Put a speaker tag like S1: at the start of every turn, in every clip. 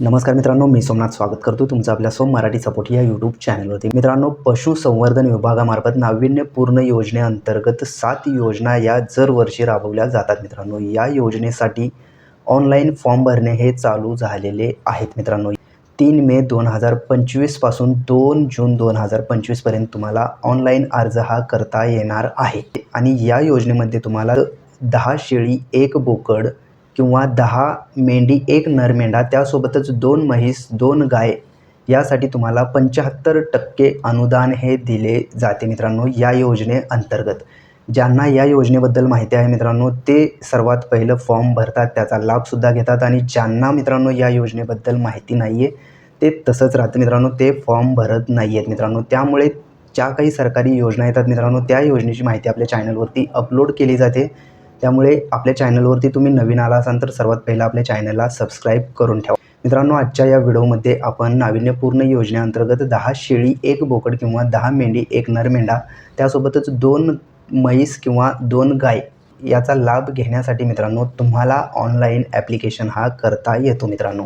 S1: नमस्कार मित्रांनो मी सोमनाथ स्वागत करतो तुमचं आपल्या सोम मराठी सपोर्ट या यूट्यूब चॅनलवरती मित्रांनो पशुसंवर्धन विभागामार्फत नाविन्यपूर्ण योजनेअंतर्गत सात योजना या दरवर्षी राबवल्या जातात मित्रांनो. या योजनेसाठी ऑनलाईन फॉर्म भरणे हे चालू झालेले आहेत मित्रांनो. तीन मे दोन हजार पंचवीसपासून दोन जून दोन हजार पंचवीसपर्यंत तुम्हाला ऑनलाईन अर्ज हा करता येणार आहे. आणि या योजनेमध्ये तुम्हाला दहा शेळी एक बोकड किंवा दहा मेंढी एक नर मेंढा त्यासोबतच दोन म्हैस दोन गाय यासाठी तुम्हाला पंच्याहत्तर टक्के अनुदान हे दिले जाते मित्रांनो या योजनेअंतर्गत ज्यांना या योजनेबद्दल माहिती आहे मित्रांनो ते सर्वात पहिलं फॉर्म भरतात त्याचा लाभसुद्धा घेतात आणि ज्यांना मित्रांनो या योजनेबद्दल माहिती नाही आहे ते तसंच राहतं मित्रांनो ते फॉर्म भरत नाही आहेत मित्रांनो. त्यामुळे ज्या काही सरकारी योजना येतात मित्रांनो त्या योजनेची माहिती आपल्या चॅनलवरती अपलोड केली जाते. त्यामुळे आपल्या चॅनलवरती तुम्ही नवीन आला असाल तर सर्वात पहिला आपल्या चॅनलला सबस्क्राईब करून ठेवा. मित्रांनो आजच्या या व्हिडिओमध्ये आपण नाविन्यपूर्ण योजनेअंतर्गत दहा शेळी एक बोकड किंवा दहा मेंढी एक नर मेंढा त्यासोबतच दोन म्हैस किंवा दोन गाय याचा लाभ घेण्यासाठी मित्रांनो तुम्हाला ऑनलाईन ॲप्लिकेशन हा करता येतो मित्रांनो.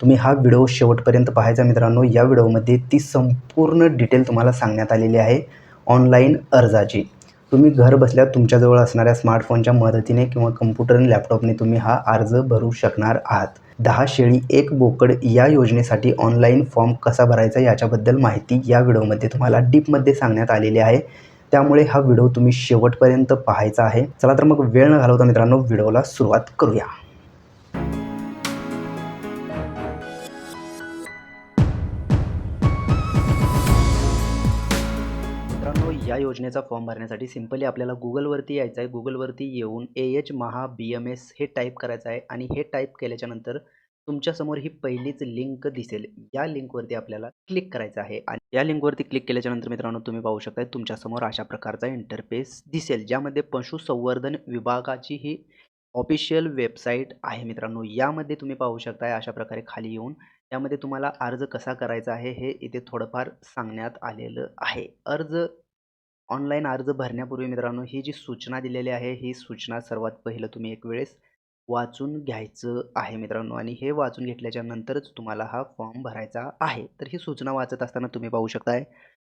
S1: तुम्ही हा व्हिडिओ शेवटपर्यंत पाहायचा मित्रांनो या व्हिडिओमध्ये ती संपूर्ण डिटेल तुम्हाला सांगण्यात आलेली आहे. ऑनलाईन अर्जाची. तुम्ही घर बसल्या तुमच्याजवळ असणाऱ्या स्मार्टफोनच्या मदतीने किंवा कम्प्युटर आणि लॅपटॉपने तुम्ही हा अर्ज भरू शकणार आहात. दहा शेळी एक बोकड या योजनेसाठी ऑनलाईन फॉर्म कसा भरायचा याच्याबद्दल माहिती या व्हिडिओमध्ये तुम्हाला डीपमध्ये सांगण्यात आलेली आहे. त्यामुळे हा व्हिडिओ तुम्ही शेवटपर्यंत पाहायचा आहे. चला तर मग वेळ न घालवता मित्रांनो व्हिडिओला सुरुवात करूया. या योजनेचा फॉर्म भरण्यासाठी सिम्पली आपल्याला गुगलवरती यायचं आहे. गुगलवरती येऊन A H Maha B M S हे टाईप करायचं आहे आणि हे टाईप केल्याच्यानंतर तुमच्यासमोर ही पहिलीच लिंक दिसेल. या लिंकवरती आपल्याला क्लिक करायचं आहे आणि या लिंकवरती क्लिक केल्याच्यानंतर मित्रांनो तुम्ही पाहू शकता तुमच्यासमोर अशा प्रकारचा इंटरफेस दिसेल ज्यामध्ये पशुसंवर्धन विभागाची ही ऑफिशियल वेबसाईट आहे मित्रांनो. यामध्ये तुम्ही पाहू शकताय अशा प्रकारे खाली येऊन यामध्ये तुम्हाला अर्ज कसा करायचा आहे हे इथे थोडंफार सांगण्यात आलेलं आहे. अर्ज ऑनलाईन अर्ज भरण्यापूर्वी मित्रांनो ही जी सूचना दिलेली आहे ही सूचना सर्वात पहिलं तुम्ही एक वेळेस वाचून घ्यायचं आहे मित्रांनो. आणि हे वाचून घेतल्याच्या नंतरच तुम्हाला हा फॉर्म भरायचा आहे. तर ही सूचना वाचत असताना तुम्ही पाहू शकताय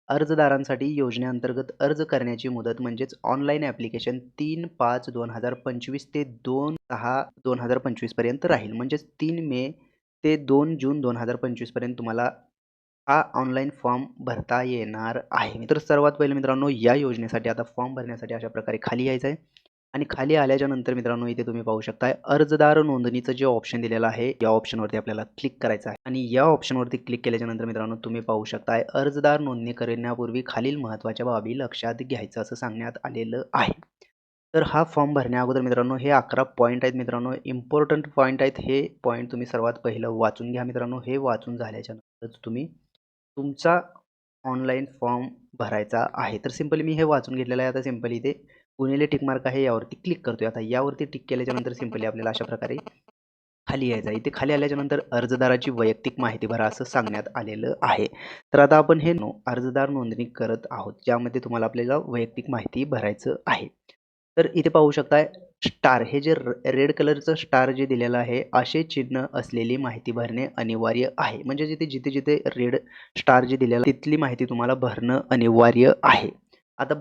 S1: अर्जदारांसाठी योजनेअंतर्गत अर्ज करण्याची मुदत म्हणजेच ऑनलाईन ॲप्लिकेशन तीन पाच दोन हजार पंचवीस ते दोन सहा दोन हजार पंचवीसपर्यंत राहील. म्हणजेच तीन मे ते दोन जून दोन हजार पंचवीसपर्यंत तुम्हाला हा ऑनलाईन फॉर्म भरता येणार आहे. तर सर्वात पहिलं मित्रांनो या योजनेसाठी आता फॉर्म भरण्यासाठी अशा प्रकारे खाली यायचं आहे आणि खाली आल्याच्यानंतर मित्रांनो इथे तुम्ही पाहू शकताय अर्जदार नोंदणीचं जे ऑप्शन दिलेलं आहे या ऑप्शनवरती आपल्याला क्लिक करायचं आहे. आणि या ऑप्शनवरती क्लिक केल्याच्यानंतर मित्रांनो तुम्ही पाहू शकताय अर्जदार नोंदणी करण्यापूर्वी खालील महत्त्वाच्या बाबी लक्षात घ्यायचं असं सांगण्यात आलेलं आहे. तर हा फॉर्म भरण्या अगोदर मित्रांनो हे अकरा पॉईंट आहेत मित्रांनो. इम्पॉर्टंट पॉईंट आहेत हे पॉईंट तुम्ही सर्वात पहिलं वाचून घ्या मित्रांनो. हे वाचून झाल्याच्यानंतर तुम्ही तुमचा ऑनलाईन फॉर्म भरायचा आहे. तर सिंपली मी हे वाचून घेतलेलं आहे. आता सिंपली इथे गुणिले टिकमार्क आहे यावरती क्लिक करतोय. आता यावरती टिक केल्याच्यानंतर सिंपली सिम्पली आपल्याला अशा प्रकारे खाली यायचं आहे. इथे खाली आल्याच्यानंतर अर्जदाराची वैयक्तिक माहिती भरा असं सांगण्यात आलेलं आहे. तर आता आपण हे नो अर्जदार नोंदणी करत आहोत. ज्यामध्ये तुम्हाला आपल्याला वैयक्तिक माहिती भरायचं आहे. तर इथे पाहू शकताय स्टार हे जे रेड कलरचं स्टार जे दिलेलं आहे असे चिन्ह असलेली माहिती भरणे अनिवार्य आहे. म्हणजे जिथे जिथे जिथे रेड स्टार जे दिलेलं तिथली माहिती तुम्हाला भरणं अनिवार्य आहे. आता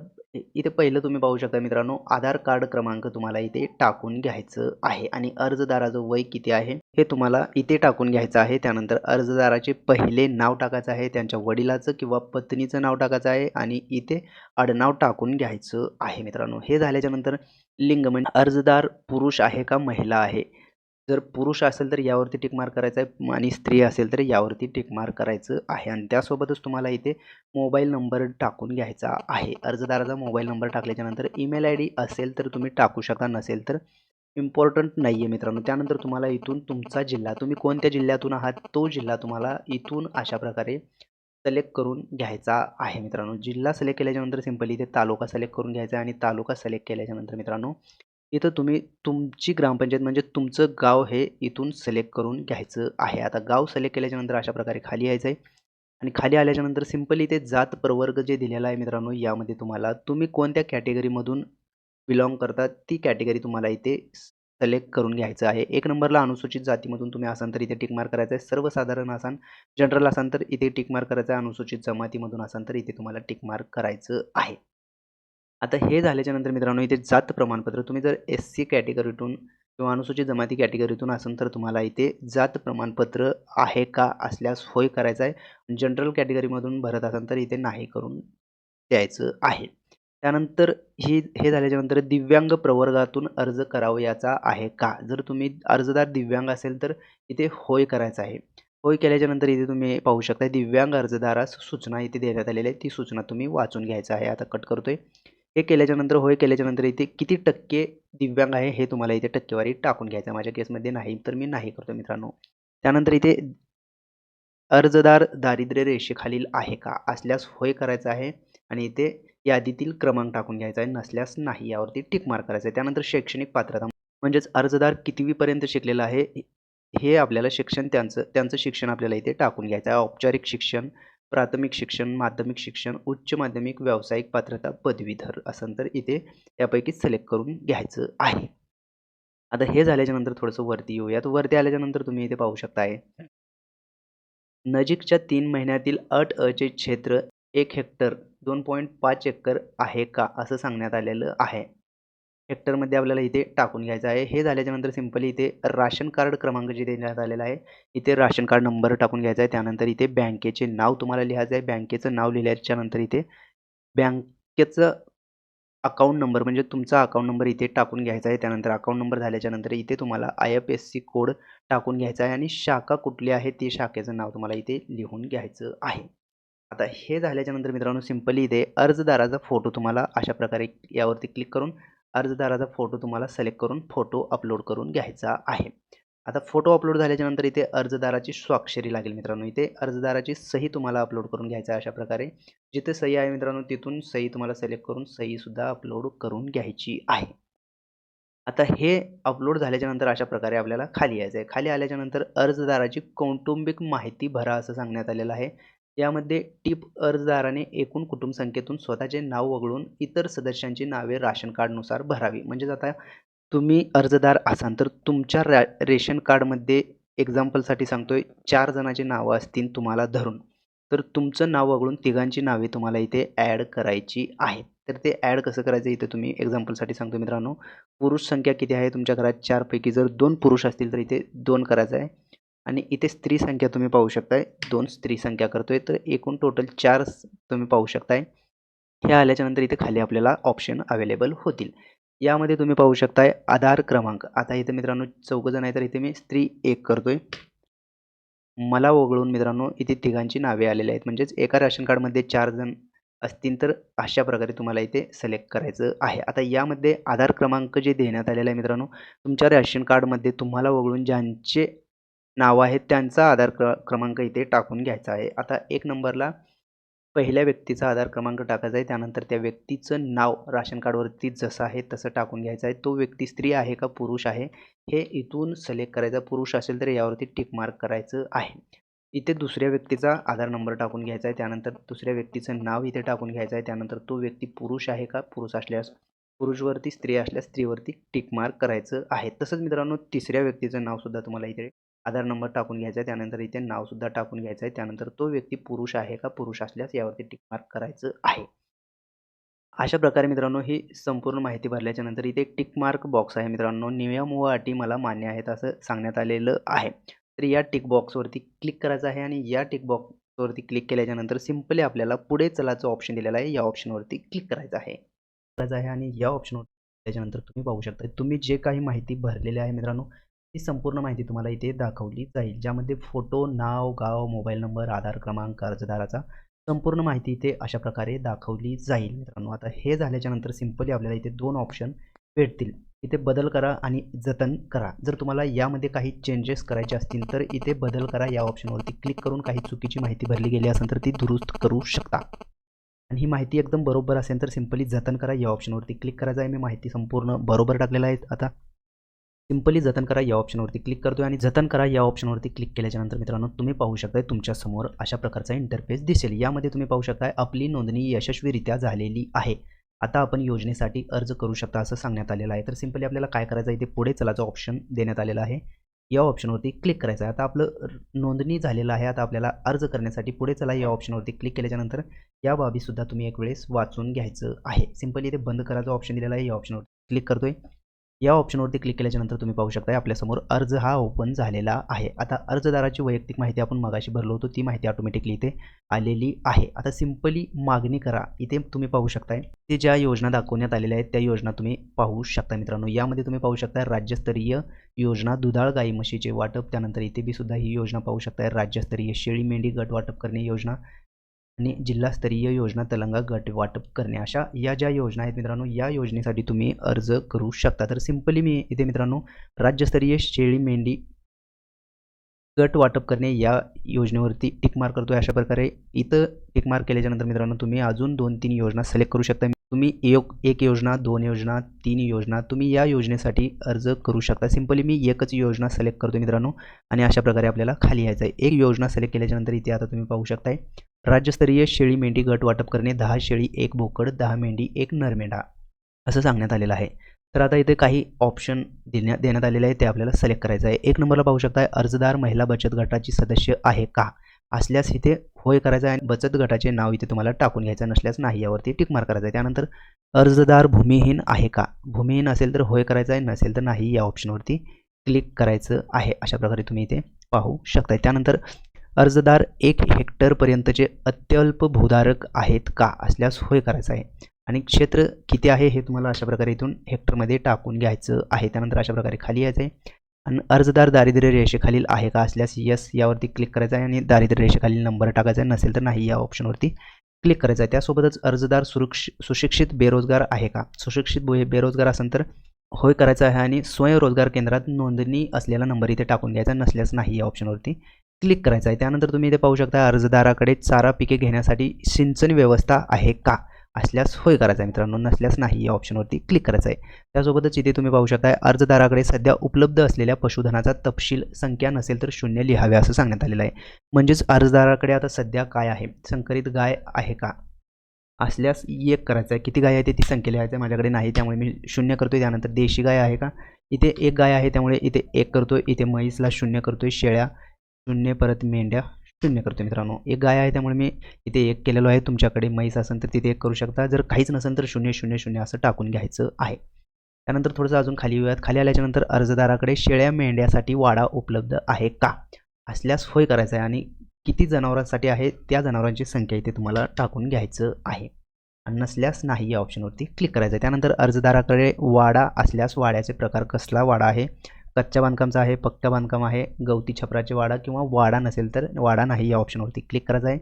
S1: इथे पहिलं तुम्ही पाहू शकता मित्रांनो आधार कार्ड क्रमांक तुम्हाला इथे टाकून घ्यायचं आहे. आणि अर्जदाराचं वय किती आहे हे तुम्हाला इथे टाकून घ्यायचं आहे. त्यानंतर अर्जदाराचे पहिले नाव टाकायचं आहे त्यांच्या वडिलाचं किंवा पत्नीचं नाव टाकायचं आहे आणि इथे आडनाव टाकून घ्यायचं आहे मित्रांनो. हे झाल्याच्यानंतर लिंग म्हणजे अर्जदार पुरुष आहे का महिला आहे? जर पुरुष असेल तर यावरती टिकमार करायचं आहे. आणि स्त्री असेल तर यावरती टिकमार करायचं आहे. आणि त्यासोबतच तुम्हाला इथे मोबाईल नंबर टाकून घ्यायचा आहे. अर्जदाराचा मोबाईल नंबर टाकल्याच्यानंतर ईमेल आय डी असेल तर तुम्ही टाकू शकता. नसेल तर इम्पॉर्टंट नाही आहे मित्रांनो. त्यानंतर तुम्हाला इथून तुमचा जिल्हा तुम्ही कोणत्या जिल्ह्यातून आहात? तो जिल्हा तुम्हाला इथून अशा प्रकारे सिलेक्ट करून घ्यायचा आहे मित्रांनो. जिल्हा सिलेक्ट केल्याच्यानंतर सिम्पली इथे तालुका सिलेक्ट करून घ्यायचा आणि तालुका सिलेक्ट केल्याच्यानंतर मित्रांनो इथं तुम्ही तुमची ग्रामपंचायत म्हणजे तुमचं गाव हे इथून सिलेक्ट करून घ्यायचं आहे. आता गाव सिलेक्ट केल्याच्यानंतर अशा प्रकारे खाली यायचं आहे आणि खाली आल्याच्यानंतर सिंपली ते जात प्रवर्ग जे दिलेला आहे मित्रांनो यामध्ये तुम्हाला तुम्ही कोणत्या कॅटेगरीमधून बिलॉंग करतात ती कॅटेगरी तुम्हाला इथे सिलेक्ट करून घ्यायचं आहे. एक नंबरला अनुसूचित जातीमधून तुम्ही असाल तर इथे टिकमार करायचं आहे. सर्वसाधारण असाल जनरल असाल तर इथे टिकमार करायचं आहे. अनुसूचित जमातीमधून असाल तर इथे तुम्हाला टिकमार करायचं आहे. आता हे झाल्याच्यानंतर मित्रांनो इथे जात प्रमाणपत्र तुम्ही जर एस सी कॅटेगरीतून किंवा अनुसूचित जमाती कॅटेगरीतून असेल तर तुम्हाला इथे जात प्रमाणपत्र आहे का असल्यास होय करायचं आहे. जनरल कॅटेगरीमधून भरत असाल तर इथे नाही करून द्यायचं आहे. त्यानंतर ही हे झाल्याच्यानंतर दिव्यांग प्रवर्गातून अर्ज करावयाचा आहे का? जर तुम्ही अर्जदार दिव्यांग असेल तर इथे होय करायचं आहे. होय केल्याच्यानंतर इथे तुम्ही पाहू शकता दिव्यांग अर्जदारास सूचना इथे देण्यात आलेली आहे ती सूचना तुम्ही वाचून घ्यायचं आहे. आता कट करतोय. हे केल्याच्यानंतर होय केल्याच्यानंतर इथे किती टक्के दिव्यांग आहे हे तुम्हाला इथे टक्केवारी टाकून घ्यायचं आहे. माझ्या केसमध्ये नाही तर मी नाही करतो मित्रांनो. त्यानंतर इथे अर्जदार दारिद्र्य रेषेखालील आहे का? असल्यास होय करायचं आहे. आणि इथे यादीतील क्रमांक टाकून घ्यायचा आहे. नसल्यास नाही यावरती टिक मार्क करायचं आहे. त्यानंतर शैक्षणिक पात्रता म्हणजेच अर्जदार कितवीपर्यंत शिकलेला आहे हे आपल्याला शिक्षण त्यांचं त्यांचं शिक्षण आपल्याला इथे टाकून घ्यायचं आहे. औपचारिक शिक्षण प्राथमिक शिक्षण माध्यमिक शिक्षण उच्च माध्यमिक व्यावसायिक पात्रता पदवीधर असं तर इथे यापैकी सिलेक्ट करून घ्यायचं आहे. आता हे झाल्याच्यानंतर थोडंसं वरती येऊयात. वरती आल्याच्यानंतर तुम्ही इथे पाहू शकताय. नजीकच्या तीन महिन्यातील अट अचे क्षेत्र एक हेक्टर दोन पॉईंट पाच एकर आहे का असं सांगण्यात आलेलं आहे. हेक्टरमध्ये आपल्याला इथे टाकून घ्यायचं आहे. हे झाल्याच्यानंतर सिम्पली इथे राशन कार्ड क्रमांक जे देण्यात आलेला आहे इथे राशन कार्ड नंबर टाकून घ्यायचा आहे. त्यानंतर इथे बँकेचे नाव तुम्हाला लिहायचं आहे. बँकेचं नाव लिहिल्याच्यानंतर इथे बँकेचं अकाउंट नंबर म्हणजे तुमचा अकाउंट नंबर इथे टाकून घ्यायचा आहे. त्यानंतर अकाउंट नंबर झाल्याच्यानंतर इथे तुम्हाला I F S C code टाकून घ्यायचा आहे आणि शाखा कुठली आहे ती शाखेचं नाव तुम्हाला इथे लिहून घ्यायचं आहे. आता हे झाल्याच्यानंतर मित्रांनो सिम्पली इथे अर्जदाराचा फोटो तुम्हाला अशा प्रकारे यावरती क्लिक करून अर्जदाराचा फोटो तुम्हाला सिलेक्ट करून फोटो अपलोड करून घ्यायचा आहे. आता फोटो अपलोड झाल्याच्यानंतर इथे अर्जदाराची स्वाक्षरी लागेल मित्रांनो. इथे अर्जदाराची सही तुम्हाला अपलोड करून घ्यायचं आहे अशा प्रकारे. जिथे सही आहे मित्रांनो तिथून सही तुम्हाला सिलेक्ट करून सहीसुद्धा अपलोड करून घ्यायची आहे. आता हे अपलोड झाल्याच्यानंतर अशा प्रकारे आपल्याला खाली यायचं आहे खाली आल्याच्यानंतर अर्जदाराची कौटुंबिक माहिती भरा असं सांगण्यात आलेलं आहे. यामध्ये टीप अर्जदाराने एकूण कुटुंब संख्येतून स्वतःचे नाव वगळून इतर सदस्यांची नावे राशन कार्डनुसार भरावी. म्हणजेच आता तुम्ही अर्जदार असाल तर तुमच्या रा रेशन कार्डमध्ये एक्झाम्पलसाठी सांगतोय चार जणांची नावं असतील तुम्हाला धरून. तर तुमचं नाव वगळून तिघांची नावे तुम्हाला इथे ॲड करायची आहेत. तर ते ॲड कसं करायचं इथे तुम्ही एक्झाम्पलसाठी सांगतो मित्रांनो. पुरुष संख्या किती आहे? तुमच्या घरात चारपैकी जर दोन पुरुष असतील तर इथे दोन करायचं आहे. आणि इथे स्त्री संख्या तुम्ही पाहू शकताय. दोन स्त्री संख्या करतोय. तर एकूण टोटल चार तुम्ही पाहू शकताय. हे आल्याच्यानंतर इथे खाली आपल्याला ऑप्शन अवेलेबल होतील. यामध्ये तुम्ही पाहू शकताय आधार क्रमांक. आता इथे मित्रांनो चौघ जण आहे तर इथे मी स्त्री एक करतोय. मला वगळून मित्रांनो इथे तिघांची नावे आलेली आहेत. म्हणजेच एका राशन कार्डमध्ये चार जण असतील तर अशा प्रकारे तुम्हाला इथे सिलेक्ट करायचं आहे. आता यामध्ये आधार क्रमांक जे देण्यात आलेला आहे मित्रांनो तुमच्या रॅशन कार्डमध्ये तुम्हाला वगळून ज्यांचे नाव आहेत त्यांचा आधार क्र क्रमांक इथे टाकून घ्यायचा आहे. आता एक नंबरला पहिल्या व्यक्तीचा आधार क्रमांक टाकायचा आहे. त्यानंतर त्या व्यक्तीचं नाव राशन कार्डवरती जसं आहे तसं टाकून घ्यायचं आहे. तो व्यक्ती स्त्री आहे का पुरुष आहे हे इथून सिलेक्ट करायचा. पुरुष असेल तर यावरती टिक मार्क करायचं आहे. इथे दुसऱ्या व्यक्तीचा आधार नंबर टाकून घ्यायचा आहे. त्यानंतर दुसऱ्या व्यक्तीचं नाव इथे टाकून घ्यायचं आहे. त्यानंतर तो व्यक्ती पुरुष आहे का पुरुष असल्यास पुरुषवरती स्त्री असल्यास स्त्रीवरती टिक मार्क करायचं आहे. तसंच मित्रांनो तिसऱ्या व्यक्तीचं नावसुद्धा तुम्हाला इथे आधार नंबर टाकून घ्यायचा आहे. त्यानंतर इथे नावसुद्धा टाकून घ्यायचं आहे. त्यानंतर तो व्यक्ती पुरुष आहे का? पुरुष असल्यास यावरती टिक मार्क करायचं आहे. अशा प्रकारे मित्रांनो ही संपूर्ण माहिती भरल्याच्या नंतर इथे एक टिक मार्क बॉक्स आहे मित्रांनो. नियम व अटी मला मान्य आहेत असं सांगण्यात आलेलं आहे. तर या टिक बॉक्सवरती क्लिक करायचं आहे आणि या टिक बॉक्सवरती क्लिक केल्याच्यानंतर सिम्पली आपल्याला पुढे चलाचं ऑप्शन दिलेलं आहे. या ऑप्शनवरती क्लिक करायचं आहे. करायचं आहे आणि या ऑप्शनवर त्याच्यानंतर तुम्ही पाहू शकता. तुम्ही जे काही माहिती भरलेली आहे मित्रांनो ही संपूर्ण माहिती तुम्हाला इथे दाखवली जाईल ज्यामध्ये फोटो नाव गाव मोबाईल नंबर आधार क्रमांक अर्जदाराचा संपूर्ण माहिती इथे अशा प्रकारे दाखवली जाईल मित्रांनो. आता हे झाल्याच्यानंतर सिम्पली आपल्याला इथे दोन ऑप्शन भेटतील. इथे बदल करा आणि जतन करा. जर तुम्हाला यामध्ये काही चेंजेस करायचे असतील तर इथे बदल करा. या ऑप्शनवरती क्लिक करून काही चुकीची माहिती भरली गेली असेल तर ती दुरुस्त करू शकता. आणि ही माहिती एकदम बरोबर असेल तर सिम्पली जतन करा. या ऑप्शनवरती क्लिक करायचं आहे मी माहिती संपूर्ण बरोबर टाकलेलं आहे आता. सिंपली जतन करा या ऑप्शनवरती क्लिक करतो आणि जतन करा या ऑप्शनवरती क्लिक केल्याच्यानंतर मित्रांनो तुम्ही पाहू शकताय तुमच्यासमोर अशा प्रकारचा इंटरफेस दिसेल. यामध्ये तुम्ही पाहू शकताय आपली नोंदणी यशस्वीरित्या झालेली आहे. आता आपण योजनेसाठी अर्ज करू शकता असं सांगण्यात आलेलं आहे. तर सिंपली आपल्याला काय करायचं आहे ते पुढे चलाचं ऑप्शन देण्यात आलेलं आहे. या ऑप्शनवरती क्लिक करायचं आहे. आता आपलं नोंदणी झालेलं आहे. आता आपल्याला अर्ज करण्यासाठी पुढे चला या ऑप्शनवरती क्लिक केल्याच्यानंतर या बाबीसुद्धा तुम्ही एक वेळेस वाचून घ्यायचं आहे. सिंपली इथे बंद करायचं ऑप्शन दिलेला आहे या ऑप्शनवर क्लिक करतोय. या ऑप्शनवरती क्लिक केल्याच्यानंतर तुम्ही पाहू शकता आपल्यासमोर अर्ज हा ओपन झालेला आहे. आता अर्जदाराची वैयक्तिक माहिती आपण मगाशी भरलो होतो ती माहिती ऑटोमॅटिकली इथे आलेली आहे. आता सिम्पली मागणी करा. इथे तुम्ही पाहू शकताय ते ज्या योजना दाखवण्यात आलेल्या आहेत त्या योजना तुम्ही पाहू शकता मित्रांनो. यामध्ये तुम्ही पाहू शकता राज्यस्तरीय योजना दुधाळ गाई म्हशीचे वाटप त्यानंतर इथे बी सुद्धा ही योजना पाहू शकताय. राज्यस्तरीय शेळी मेंढी गट वाटप करणे योजना आणि जिल्हास्तरीय योजना तलंगा गट वाटप करणे. अशा या ज्या योजना आहेत मित्रांनो या योजनेसाठी तुम्ही अर्ज करू शकता. तर सिम्पली मी इथे मित्रांनो राज्यस्तरीय शेळी मेंढी गट वाटप करणे या योजनेवरती टिकमार करतो अशा प्रकारे इथं टिकमार केल्याच्यानंतर मित्रांनो तुम्ही अजून दोन तीन योजना सिलेक्ट करू शकता. तुम्ही एक एक योजना दोन योजना तीन योजना तुम्ही या योजनेसाठी अर्ज करू शकता. सिम्पली मी एकच योजना सिलेक्ट करतो मित्रांनो आणि अशा प्रकारे आपल्याला खाली यायचं आहे एक योजना सिलेक्ट केल्याच्यानंतर इथे आता तुम्ही पाहू शकताय राज्यस्तरीय शेळी मेंढी गट वाटप करणे दहा शेळी एक बोकड दहा मेंढी एक नरमेंढा असं सांगण्यात आलेलं आहे. तर आता इथे काही ऑप्शन देण्यात देण्यात आलेले आहे ते आपल्याला सिलेक्ट करायचं आहे एक नंबरला पाहू शकता अर्जदार महिला बचत गटाची सदस्य आहे का? असल्यास इथे होय करायचं आहे आणि बचत गटाचे नाव इथे तुम्हाला टाकून घ्यायचं नसल्यास नाही यावरती टिक करायचं आहे. त्यानंतर अर्जदार भूमिहीन आहे का? भूमिहीन असेल तर होय करायचं आहे नसेल तर नाही या ऑप्शनवरती क्लिक करायचं आहे. अशा प्रकारे तुम्ही इथे पाहू शकता त्यानंतर अर्जदार एक हेक्टरपर्यंतचे अत्यल्प भूधारक आहेत का? असल्यास होय करायचं आहे. आणि क्षेत्र किती आहे हे तुम्हाला अशा प्रकारे इथून हेक्टरमध्ये टाकून घ्यायचं आहे. त्यानंतर अशा प्रकारे खाली यायचं आहे आणि अर्जदार दारिद्र्य रेषेखालील आहे का असल्यास यस यावरती क्लिक करायचं आहे आणि दारिद्र्य रेषेखालील नंबर टाकायचा नसेल तर नाही या ऑप्शनवरती क्लिक करायचं आहे. त्यासोबतच अर्जदार सुरक्ष सुशिक्षित बेरोजगार आहे का? सुशिक्षित बेरोजगार असेल तर होय करायचं आहे आणि स्वयंरोजगार केंद्रात नोंदणी असलेला नंबर इथे टाकून द्यायचा नसल्यास नाही या ऑप्शनवरती क्लिक करायचं आहे. त्यानंतर तुम्ही इथे पाहू शकता अर्जदाराकडे चारा पिके घेण्यासाठी सिंचन व्यवस्था आहे का? असल्यास होय करायचं आहे मित्रांनो नसल्यास नाही या ऑप्शनवरती क्लिक करायचं आहे. त्यासोबतच इथे तुम्ही पाहू शकता अर्जदाराकडे सध्या उपलब्ध असलेल्या पशुधनाचा तपशील संख्या नसेल तर शून्य लिहावे असं सांगण्यात आलेलं आहे. म्हणजेच अर्जदाराकडे आता सध्या काय आहे? संकरित गाय आहे का? असल्यास एक करायचं आहे. किती गाय आहे ते ती संख्या लिहायचं आहे? माझ्याकडे नाही त्यामुळे मी शून्य करतोय. त्यानंतर देशी गाय आहे का? इथे एक गाय आहे त्यामुळे इथे एक करतोय. इथे म्हैसला शून्य करतोय. शेळ्या शून्य परत मेंढ्या शून्य करतो मित्रांनो. एक गाय आहे त्यामुळे मी इथे एक केलेलो आहे. तुमच्याकडे म्हैस असेल तर तिथे एक करू शकता. जर काहीच नसेल तर शून्य शून्य शून्य असं टाकून घ्यायचं आहे. त्यानंतर थोडंसं अजून खाली येऊयात. खाली आल्याच्यानंतर अर्जदाराकडे शेळ्या मेंढ्यासाठी वाडा उपलब्ध आहे का? असल्यास होय करायचं आहे आणि किती जनावरांसाठी आहे त्या जनावरांची संख्या इथे तुम्हाला टाकून घ्यायचं आहे. आणि नसल्यास नाही या ऑप्शनवरती क्लिक करायचं आहे त्यानंतर अर्जदाराकडे वाडा असल्यास वाड्याचे प्रकार कसला वाडा आहे? कच्च्या बांधकामचा आहे पक्क्या बांधकाम आहे गवती छपराचे वाडा किंवा वाडा नसेल तर वाडा नाही या ऑप्शनवरती क्लिक करायचं आहे.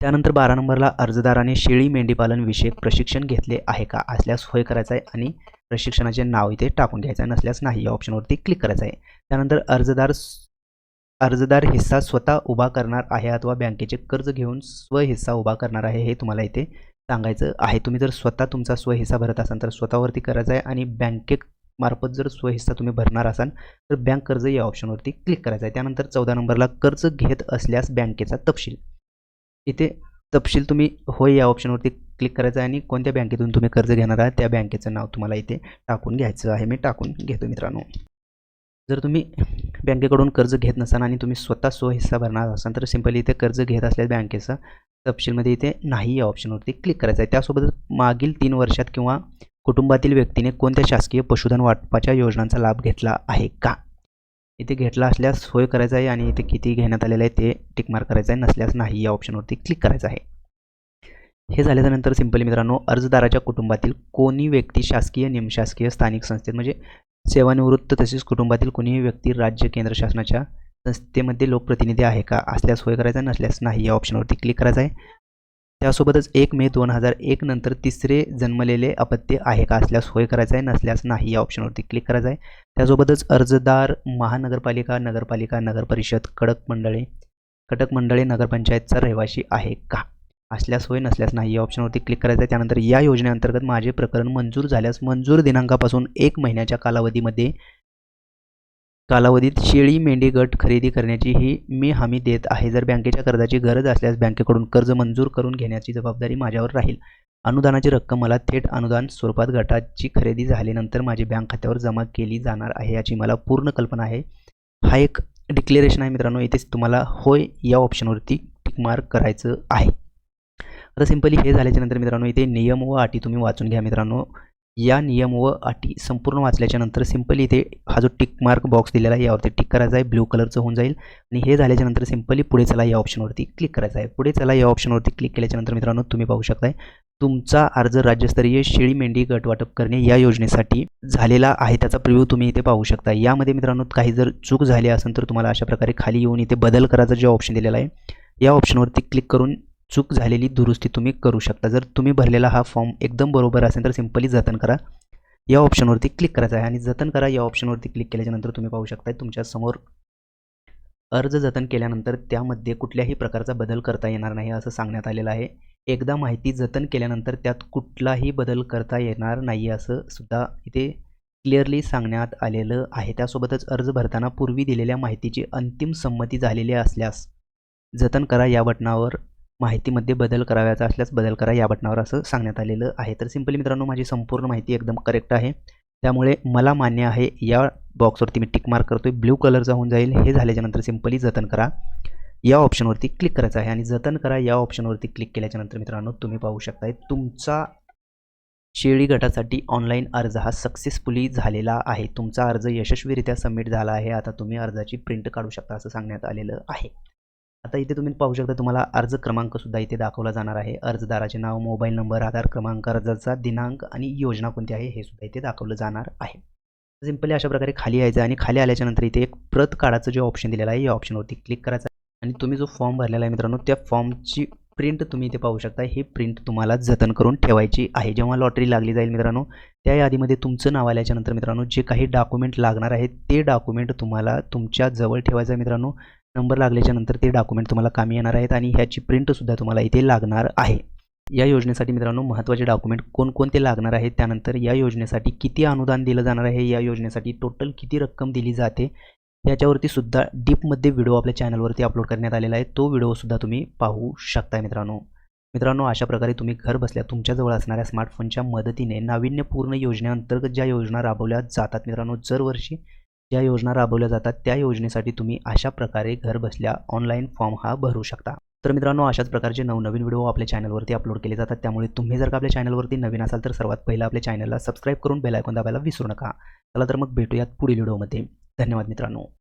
S1: त्यानंतर बारा नंबरला अर्जदाराने शेळी मेंढीपालन विषयक प्रशिक्षण घेतले आहे का? असल्यास होय करायचं आहे आणि प्रशिक्षणाचे नाव इथे टाकून घ्यायचं आहे नसल्यास नाही या ऑप्शनवरती क्लिक करायचं आहे. त्यानंतर अर्जदार अर्जदार हिस्सा स्वतः उभा करणार आहे अथवा बँकेचे कर्ज घेऊन स्वहिस्सा उभा करणार आहे हे तुम्हाला इथे सांगायचं आहे. तुम्ही जर स्वतः तुमचा स्वहिस्सा भरत असाल तर स्वतःवरती करायचं आहे आणि बँकेत मार्फत जर स्वहिस्सा तुम्ही भरणार असाल तर बँक कर्ज या ऑप्शनवरती क्लिक करायचं आहे. त्यानंतर चौदा नंबरला कर्ज घेत असल्यास बँकेचा तपशील. इथे तपशील तुम्ही होय या ऑप्शनवरती क्लिक करायचं आहे आणि कोणत्या बँकेतून तुम्ही कर्ज घेणार आहात त्या बँकेचं नाव तुम्हाला इथे टाकून घ्यायचं आहे. मी टाकून घेतो मित्रांनो. जर तुम्ही बँकेकडून कर्ज घेत नसाल आणि तुम्ही स्वतः स्वहिस्सा भरणार असाल तर सिम्पली इथे कर्ज घेत असल्यास बँकेचा तपशीलमध्ये इथे नाही या ऑप्शनवरती क्लिक करायचं आहे. त्यासोबतच मागील तीन वर्षात किंवा कुटुंबातील व्यक्तीने कोणत्या शासकीय पशुधन वाटपाच्या योजनांचा लाभ घेतला आहे का? इथे घेतला असल्यास सोय करायचं आहे आणि इथे किती घेण्यात आलेलं आहे ते टिकमार्क करायचं आहे. नसल्यास नाही या ऑप्शनवरती क्लिक करायचं आहे. हे झाल्याच्यानंतर सिंपली मित्रांनो अर्जदाराच्या कुटुंबातील कोणी व्यक्ती शासकीय निमशासकीय स्थानिक संस्थेत म्हणजे सेवानिवृत्त तसेच कुटुंबातील कोणीही व्यक्ती राज्य केंद्र शासनाच्या संस्थेमध्ये लोकप्रतिनिधी आहे का? असल्यास होय करायचा नसल्यास नाही या ऑप्शनवरती क्लिक करायचं आहे. त्यासोबतच एक मे दोन हजार एक नंतर तिसरे जन्मलेले अपत्य आहे का असल्यास होय करायचं आहे नसल्यास नाही या ऑप्शनवरती क्लिक करायचं आहे त्यासोबतच अर्जदार महानगरपालिका नगरपालिका नगरपरिषद कडक मंडळे कटक मंडळे नगरपंचायतचा रहिवासी आहे का? असल्यास होय नसल्यास नाही या ऑप्शनवरती क्लिक करायचं आहे त्यानंतर या योजनेअंतर्गत माझे प्रकरण मंजूर झाल्यास मंजूर दिनांकापासून एक महिन्याच्या कालावधीमध्ये कालावधीत शेळी मेंढी गट खरेदी करण्याची ही मी हमी देत आहे. जर बँकेच्या कर्जाची गरज असल्यास बँकेकडून कर्ज मंजूर करून घेण्याची जबाबदारी माझ्यावर राहील. अनुदानाची रक्कम मला थेट अनुदान स्वरूपात गटाची खरेदी झाल्यानंतर माझ्या बँक खात्यावर जमा केली जाणार आहे याची मला पूर्ण कल्पना आहे. हा एक डिक्लेरेशन आहे मित्रांनो. इथेच तुम्हाला होय या ऑप्शनवरती टिक मार्क करायचं आहे. आता सिंपली हे झाल्याच्यानंतर मित्रांनो इथे नियम व अटी तुम्ही वाचून घ्या मित्रांनो. या नियम व अटी संपूर्ण वाचल्याच्यानंतर सिम्पली सिंपली इथे हा जो टिक मार्क बॉक्स दिलेला आहे यावरती टिक करायचा आहे ब्ल्यू कलरचं होऊन जाईल. आणि हे झाल्याच्यानंतर सिंपली पुढे चला या ऑप्शनवरती क्लिक करायचं आहे. पुढे चला या ऑप्शनवरती क्लिक केल्याच्यानंतर मित्रांनो तुम्ही पाहू शकताय तुमचा अर्ज राज्यस्तरीय शेळी मेंढी गट वाटप करणे या योजनेसाठी झालेला आहे. त्याचा प्रिव्ह्यू तुम्ही इथे पाहू शकता. यामध्ये मित्रांनो काही जर चूक झाली असेल तर तुम्हाला अशा प्रकारे खाली येऊन इथे बदल करायचा जे ऑप्शन दिलेला आहे या ऑप्शनवरती क्लिक करून चूक झालेली दुरुस्ती तुम्ही करू शकता. जर तुम्ही भरलेला हा फॉर्म एकदम बरोबर असेल तर सिंपली जतन करा. या ऑप्शनवरती क्लिक करायचं आहे आणि जतन करा. या ऑप्शनवरती क्लिक केल्याच्यानंतर तुम्ही पाहू शकता तुमच्यासमोर अर्ज जतन केल्यानंतर त्यामध्ये कुठल्याही प्रकारचा बदल करता येणार नाही असं सांगण्यात आलेलं आहे. एकदा माहिती जतन केल्यानंतर त्यात कुठलाही बदल करता येणार नाही असं सुद्धा इथे क्लिअरली सांगण्यात आलेलं आहे. त्यासोबतच अर्ज भरताना पूर्वी दिलेल्या माहितीची अंतिम संमती झालेली असल्यास जतन करा या बटणावर माहितीमध्ये बदल करावयाचा असल्यास बदल करा या बटनावर असं सांगण्यात आलेलं आहे. तर सिंपली मित्रांनो माझी संपूर्ण माहिती एकदम करेक्ट आहे. त्यामुळे मला मान्य आहे या बॉक्सवरती मी टिक मार्क आहे ब्ल्यू कलरचा होऊन जाईल. हे झाल्याच्यानंतर सिंपली जतन करा. या ऑप्शनवरती क्लिक करायचं आहे आणि जतन करा. या ऑप्शनवरती क्लिक केल्याच्यानंतर मित्रांनो तुम्ही पाहू शकताय तुमचा शेळी गटासाठी ऑनलाईन अर्ज हा सक्सेसफुली झालेला आहे. तुमचा अर्ज यशस्वीरित्या सबमिट झाला आहे. आता तुम्ही अर्जाची प्रिंट काढू शकता असं सांगण्यात आलेलं आहे. आता इथे तुम्ही पाहू शकता तुम्हाला अर्ज क्रमांकसुद्धा इथे दाखवला जाणार आहे. अर्जदाराचे नाव मोबाईल नंबर आधार क्रमांक अर्जाचा दिनांक आणि योजना कोणती आहे हे सुद्धा इथे दाखवलं जाणार आहे. सिंपली अशा प्रकारे खाली यायचं आणि खाली आल्याच्यानंतर इथे एक प्रत काढाचं जे ऑप्शन दिलेलं आहे या ऑप्शनवरती क्लिक करायचं आणि तुम्ही जो फॉर्म भरलेला आहे मित्रांनो त्या फॉर्मची प्रिंट तुम्ही इथे पाहू शकता. ही प्रिंट तुम्हाला जतन करून ठेवायची आहे. जेव्हा लॉटरी लागली जाईल मित्रांनो त्या यादीमध्ये तुमचं नाव आल्याच्यानंतर मित्रांनो जे काही डॉक्युमेंट लागणार आहे ते डॉक्युमेंट तुम्हाला तुमच्या जवळ ठेवायचं आहे मित्रांनो. नंबर लागल्याच्या नंतर ते डॉक्युमेंट तुम्हाला कामी येणार आहेत आणि ह्याची प्रिंटसुद्धा तुम्हाला इथे लागणार आहे. या योजनेसाठी मित्रांनो महत्त्वाचे डॉक्युमेंट कोणकोणते लागणार आहेत त्यानंतर या योजनेसाठी किती अनुदान दिलं जाणार आहे या योजनेसाठी टोटल किती रक्कम दिली जाते याच्यावरती सुद्धा डीपमध्ये व्हिडिओ आपल्या चॅनलवरती अपलोड करण्यात आलेला आहे. तो व्हिडिओसुद्धा तुम्ही पाहू शकता मित्रांनो. मित्रांनो अशा प्रकारे तुम्ही घर बसल्या तुमच्याजवळ असणाऱ्या स्मार्टफोनच्या मदतीने नाविन्यपूर्ण योजनेअंतर्गत ज्या योजना राबवल्या जातात मित्रांनो दरवर्षी ज्या योजना राबवल्या जातात त्या योजनेसाठी तुम्ही अशा प्रकारे घरबसल्या ऑनलाईन फॉर्म हा भरू शकता. तर मित्रांनो अशाच प्रकारचे नवनवीन व्हिडिओ आपल्या चॅनलवरती अपलोड केले जातात. त्यामुळे तुम्ही जर का आपल्या चॅनलवरती नवीन असाल तर सर्वात पहिलं आपल्या चॅनलला सबस्क्राईब करून बेलायकॉन दाबायला विसरू नका. चला तर मग भेटूयात पुढील व्हिडिओमध्ये धन्यवाद मित्रांनो.